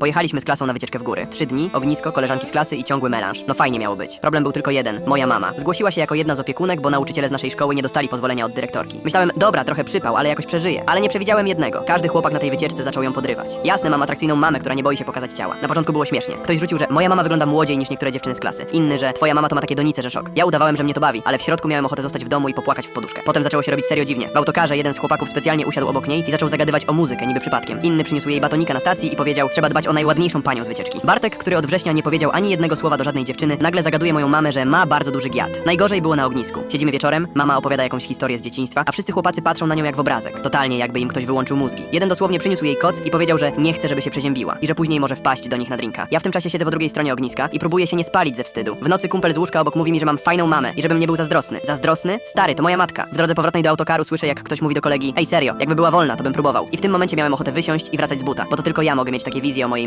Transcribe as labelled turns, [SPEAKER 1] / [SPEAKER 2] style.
[SPEAKER 1] Pojechaliśmy z klasą na wycieczkę w góry. Trzy dni, ognisko, koleżanki z klasy i ciągły melanż. No fajnie miało być. Problem był tylko jeden. Moja mama. Zgłosiła się jako jedna z opiekunek, bo nauczyciele z naszej szkoły nie dostali pozwolenia od dyrektorki. Myślałem, dobra, trochę przypał, ale jakoś przeżyję. Ale nie przewidziałem jednego. Każdy chłopak na tej wycieczce zaczął ją podrywać. Jasne, mam atrakcyjną mamę, która nie boi się pokazać ciała. Na początku było śmiesznie. Ktoś rzucił, że moja mama wygląda młodziej niż niektóre dziewczyny z klasy. Inny, że twoja mama to ma takie donice, że szok. Ja udawałem, że mnie to bawi, ale w środku miałem ochotę zostać w domu i popłakać w poduszkę. Potem zaczęło się robić serio dziwnie. W autokarze jeden z chłopaków specjalnie usiadł obok niej i zaczął zagadywać o muzykę, niby przypadkiem. Inny przyniósł jej batonika na stacji i powiedział, trzeba dbać o najładniejszą panią z wycieczki. Bartek, który od września nie powiedział ani jednego słowa do żadnej dziewczyny, nagle zagaduje moją mamę, że ma bardzo duży giat. Najgorzej było na ognisku. Siedzimy wieczorem, mama opowiada jakąś historię z dzieciństwa, a wszyscy chłopacy patrzą na nią jak w obrazek. Totalnie jakby im ktoś wyłączył mózgi. Jeden dosłownie przyniósł jej koc i powiedział, że nie chce, żeby się przeziębiła i że później może wpaść do nich na drinka. Ja w tym czasie siedzę po drugiej stronie ogniska i próbuję się nie spalić ze wstydu. W nocy kumpel z łóżka obok mówi mi, że mam fajną mamę i żebym nie był zazdrosny. Zazdrosny? Stary, to moja matka. W drodze powrotnej do autokaru słyszę, jak ktoś mówi do kolegi: Ej, serio, jakby była wolna, to bym próbował. I w tym momencie miałem ochotę wysiąść i wracać z buta, bo to tylko ja mogę mieć takie wizje o mojej